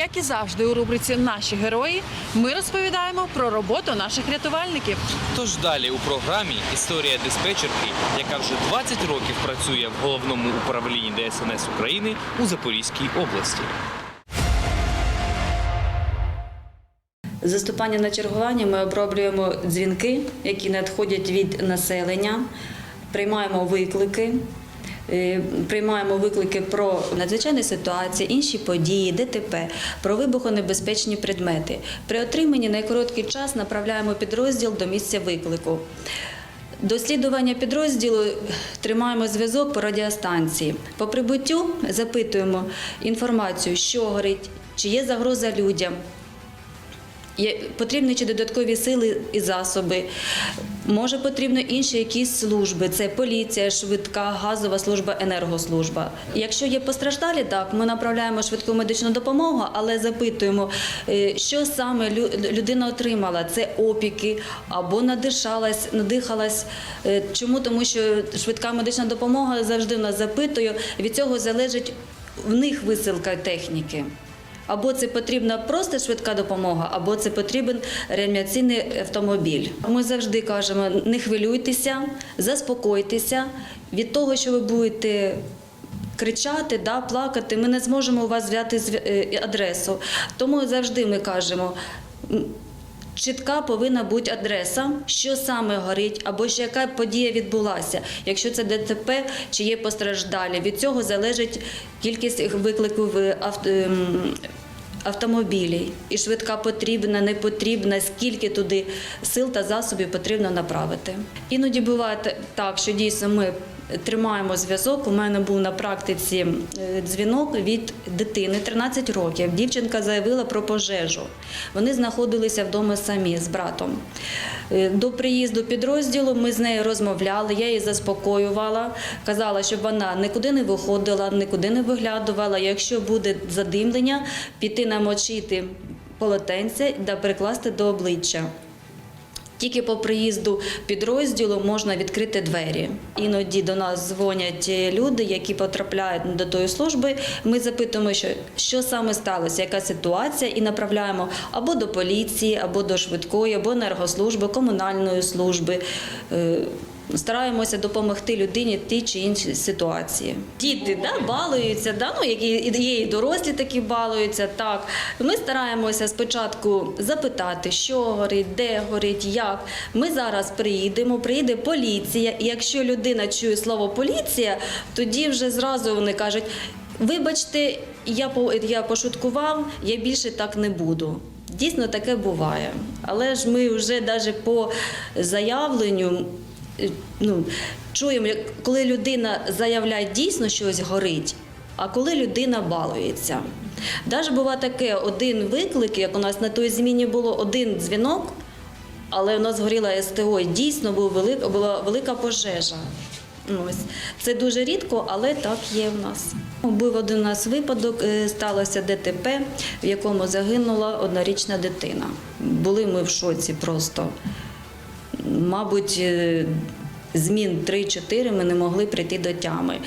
Як і завжди у рубриці Наші герої ми розповідаємо про роботу наших рятувальників. Тож далі у програмі історія диспетчерки, яка вже 20 років працює в головному управлінні ДСНС України у Запорізькій області. Заступання на чергування ми оброблюємо дзвінки, які надходять від населення, приймаємо виклики. Е, Приймаємо виклики про надзвичайні ситуації, інші події, ДТП, про вибухонебезпечні предмети. При отриманні на короткий час направляємо підрозділ до місця виклику. До слідування підрозділу тримаємо зв'язок по радіостанції. По прибуттю запитуємо інформацію, що горить, чи є загроза людям, потрібні чи додаткові сили і засоби. Може, потрібно інші якісь служби. Це поліція, швидка, газова служба, енергослужба. Якщо є постраждалі, так ми направляємо швидку медичну допомогу, але запитуємо, е, що саме лю- людина отримала. Це опіки або надишалась, надихалась. Е, Чому? Тому що швидка медична допомога завжди нас запитує. Від цього залежить в них висилка техніки. Або це потрібна просто швидка допомога, або це потрібен реанімаційний автомобіль. Ми завжди кажемо: не хвилюйтеся, заспокойтеся від того, що ви будете. Кричати, да, плакати, ми не зможемо у вас взяти е, адресу. Тому завжди ми кажемо, чітка повинна бути адреса, що саме горить, або ще яка подія відбулася. Якщо це ДТП, чи є постраждалі. Від цього залежить кількість викликів в авто. ем, Автомобілі і швидка потрібна, не потрібна, скільки туди сил та засобів потрібно направити. Іноді буває так, що дійсно ми тримаємо зв'язок. У мене був на практиці е, дзвінок від дитини 13 років. Дівчинка заявила про пожежу. Вони знаходилися вдома самі з братом. Е, До приїзду підрозділу ми з нею розмовляли, я її заспокоювала, казала, щоб вона нікуди не виходила, нікуди не виглядувала. Якщо буде задимлення, піти намочити полотенце та прикласти до обличчя. Тільки по приїзду підрозділу можна відкрити двері. Іноді до нас дзвонять люди, які потрапляють до тої служби. Ми запитуємо, що, що саме сталося, яка ситуація, і направляємо або до поліції, або до швидкої, або енергослужби, комунальної служби. Стараємося допомогти людині в тій чи іншій ситуації. Діти да, балуються, да, ну, які є і дорослі такі балуються. Так. Ми стараємося спочатку запитати, що горить, де горить, як. Ми зараз приїдемо, приїде поліція, і якщо людина чує слово поліція, тоді вже зразу вони кажуть: вибачте, я, по- я пошуткував, я більше так не буду. Дійсно таке буває. Але ж ми вже навіть по заявленню ну, чуємо, як- коли людина заявляє дійсно щось горить, а коли людина балується. Навіть буває таке один виклик, як у нас на той зміні було один дзвінок, але у нас горіла СТО, і дійсно був велик, була велика пожежа. Ось. Це дуже рідко, але так є в нас. Був один у нас випадок, е, сталося ДТП, в якому загинула однорічна дитина. Були ми в шоці просто. Мабуть, е, змін 3-4 ми не могли прийти до тями.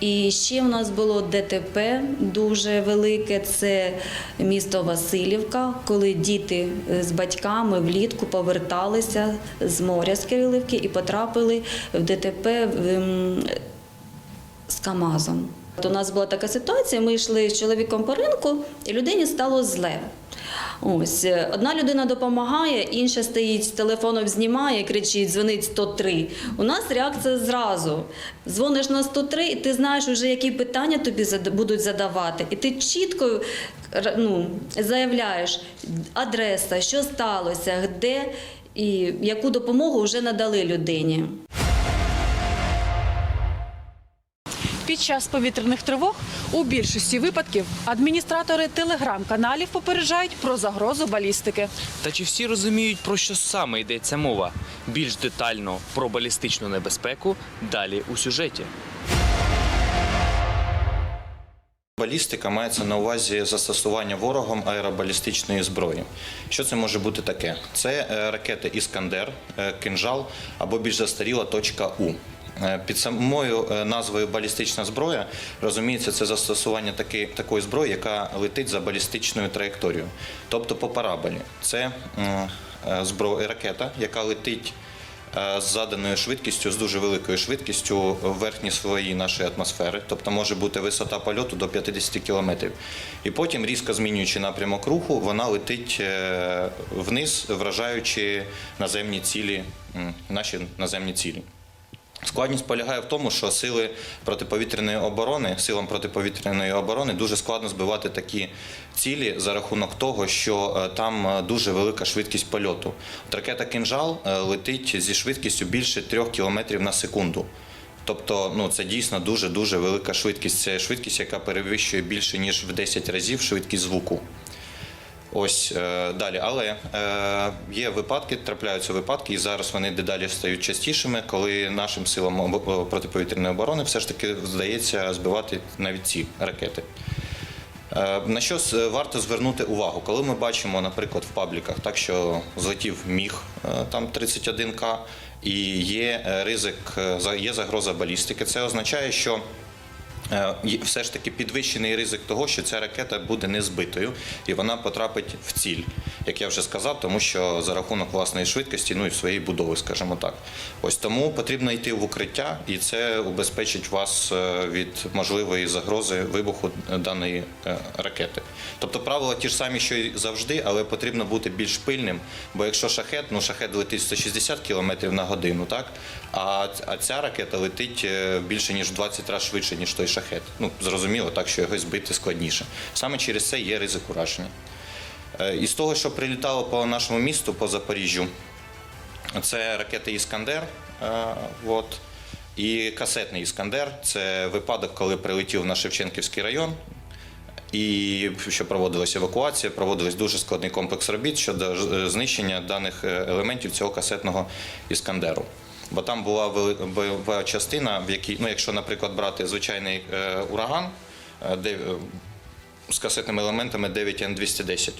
І ще у нас було ДТП дуже велике. Це місто Васильівка, коли діти е, з батьками влітку поверталися з моря з Кирилівки і потрапили в ДТП ем, з КАМАЗом. От У нас була така ситуація. Ми йшли з чоловіком по ринку, і людині стало зле. Ось е, одна людина допомагає, інша стоїть з телефоном, знімає, кричить, дзвонить 103. У нас реакція зразу. Дзвониш на 103, і ти знаєш вже, які питання тобі будуть задавати. І ти чітко ну, заявляєш адреса, що сталося, де і яку допомогу вже надали людині. Під час повітряних тривог у більшості випадків адміністратори телеграм-каналів попереджають про загрозу балістики. Та чи всі розуміють, про що саме йдеться мова? Більш детально про балістичну небезпеку далі у сюжеті. Балістика мається на увазі застосування ворогом аеробалістичної зброї. Що це може бути таке? Це е, ракети Іскандер, е, кинжал або більш застаріла точка У. Е, Під самою е, назвою балістична зброя розуміється це застосування таки, такої зброї, яка летить за балістичною траєкторією, тобто по параболі. Це е, зброя ракета, яка летить з заданою швидкістю, з дуже великою швидкістю в верхні слої нашої атмосфери, тобто може бути висота польоту до 50 кілометрів. І потім, різко змінюючи напрямок руху, вона летить вниз, вражаючи наземні цілі, наші наземні цілі. Складність полягає в тому, що сили протиповітряної оборони, силам протиповітряної оборони дуже складно збивати такі цілі за рахунок того, що е, там е, дуже велика швидкість польоту. От ракета «Кинжал» е, летить зі швидкістю більше 3 км на секунду. Тобто, ну це дійсно дуже дуже велика швидкість. Це швидкість, яка перевищує більше ніж в 10 разів швидкість звуку. Ось е, далі, але е, є випадки, трапляються випадки, і зараз вони дедалі стають частішими, коли нашим силам протиповітряної оборони все ж таки вдається збивати навіть ці ракети. Е, На що варто звернути увагу, коли ми бачимо, наприклад, в пабліках, так що злетів міг там 31К, і є ризик, є загроза балістики. Це означає, що все ж таки підвищений ризик того, що ця ракета буде не збитою і вона потрапить в ціль, як я вже сказав, тому що за рахунок власної швидкості, ну і своєї будови, скажімо так. Ось тому потрібно йти в укриття, і це убезпечить вас е, від можливої загрози вибуху даної е, ракети. Тобто правила ті ж самі, що й завжди, але потрібно бути більш пильним, бо якщо шахет, ну шахет летить 160 км на годину, так а, а ця ракета летить е, більше ніж 20 разів швидше, ніж той шахет. Ну зрозуміло, так що його збити складніше. Саме через це є ризик ураження. Е, Із того, що прилітало по нашому місту, по Запоріжжю, це ракети Іскандер. е, От. І касетний Іскандер це випадок, коли прилетів на Шевченківський район. І що проводилася евакуація, проводились дуже складний комплекс робіт щодо е, знищення даних е, елементів цього касетного іскандеру. Бо там була бойова частина, в якій, ну, якщо, наприклад, брати звичайний е, ураган, де з касетними елементами 9 Н210,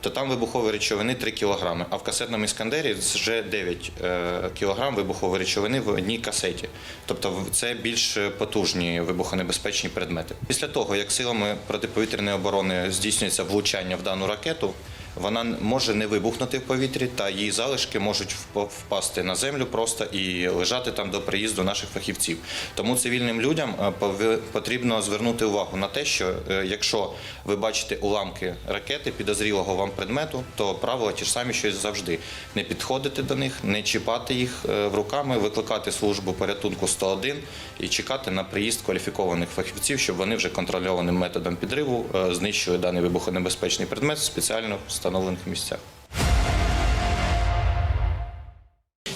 то там вибухові речовини 3 кг, а в касетному іскандері вже 9 е, кг вибухової речовини в одній касеті. Тобто це більш потужні вибухонебезпечні предмети. Після того, як силами протиповітряної оборони здійснюється влучання в дану ракету, вона може не вибухнути в повітрі, та її залишки можуть вп- впасти на землю просто і лежати там до приїзду наших фахівців. Тому цивільним людям е, потрібно звернути увагу на те, що е, якщо ви бачите уламки ракети підозрілого вам предмету, то правила ті ж самі, що й завжди: не підходити до них, не чіпати їх е, руками, викликати службу порятунку 101 і чекати на приїзд кваліфікованих фахівців, щоб вони вже контрольованим методом підриву знищили даний вибухонебезпечний предмет спеціально встановлених місцях.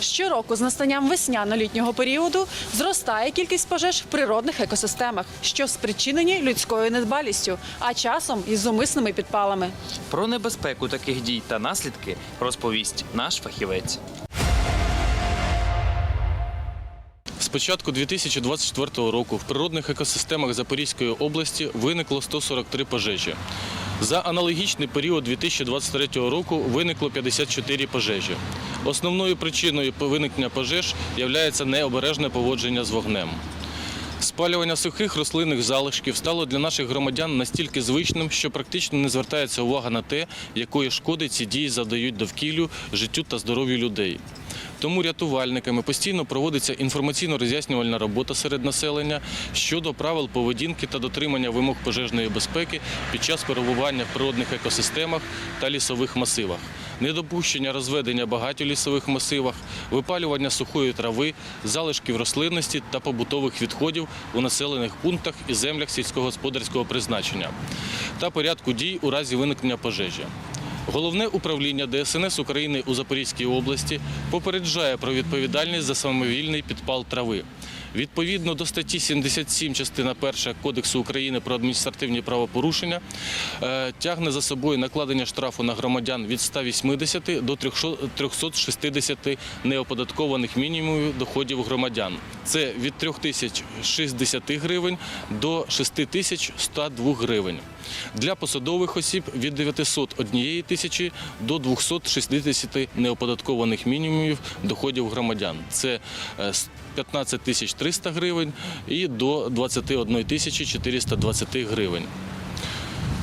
Щороку з настанням весняно-літнього періоду зростає кількість пожеж в природних екосистемах, що спричинені людською недбалістю, а часом і зумисними підпалами. Про небезпеку таких дій та наслідки розповість наш фахівець. З початку 2024 року в природних екосистемах Запорізької області виникло 143 пожежі. За аналогічний період 2023 року виникло 54 пожежі. Основною причиною виникнення пожеж є необережне поводження з вогнем. Спалювання сухих рослинних залишків стало для наших громадян настільки звичним, що практично не звертається увага на те, якої шкоди ці дії завдають довкіллю, життю та здоров'ю людей. Тому рятувальниками постійно проводиться інформаційно-роз'яснювальна робота серед населення щодо правил поведінки та дотримання вимог пожежної безпеки під час перебування в природних екосистемах та лісових масивах, недопущення розведення багать лісових масивах, випалювання сухої трави, залишків рослинності та побутових відходів у населених пунктах і землях сільськогосподарського призначення та порядку дій у разі виникнення пожежі. Головне управління ДСНС України у Запорізькій області попереджає про відповідальність за самовільний підпал трави. Відповідно до статті 77 частина 1 Кодексу України про адміністративні правопорушення е, тягне за собою накладення штрафу на громадян від 180 до 360 неоподаткованих мінімумів доходів громадян. Це від 3060 гривень до 6102 гривень. Для посадових осіб від 901 тисячі до 260 неоподаткованих мінімумів доходів громадян. Це е, 15 тисяч 300 гривень і до 21 тисячі 420 гривень.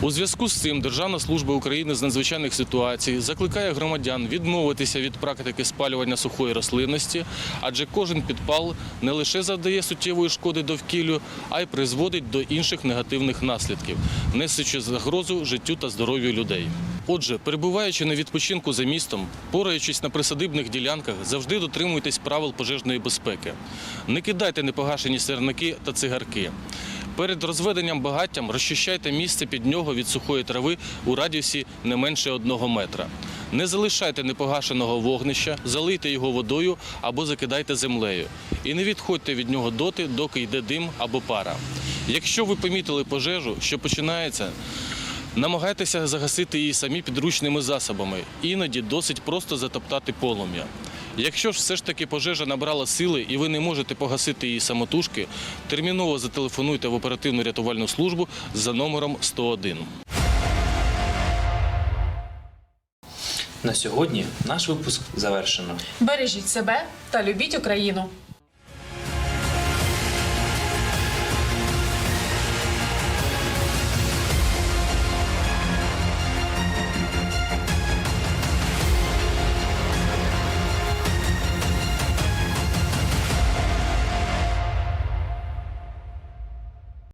У зв'язку з цим Державна служба України з надзвичайних ситуацій закликає громадян відмовитися від практики спалювання сухої рослинності, адже кожен підпал не лише завдає суттєвої шкоди довкіллю, а й призводить до інших негативних наслідків, несучи загрозу життю та здоров'ю людей. Отже, перебуваючи на відпочинку за містом, пораючись на присадибних ділянках, завжди дотримуйтесь правил пожежної безпеки. Не кидайте непогашені сірники та цигарки. Перед розведенням багаттям розчищайте місце під нього від сухої трави у радіусі не менше одного метра. Не залишайте непогашеного вогнища, залийте його водою або закидайте землею. І не відходьте від нього доти, доки йде дим або пара. Якщо ви помітили пожежу, що починається, намагайтеся загасити її самі підручними засобами. Іноді досить просто затоптати полум'я. Якщо ж все ж таки пожежа набрала сили і ви не можете погасити її самотужки, терміново зателефонуйте в оперативну рятувальну службу за номером 101. На сьогодні наш випуск завершено. Бережіть себе та любіть Україну.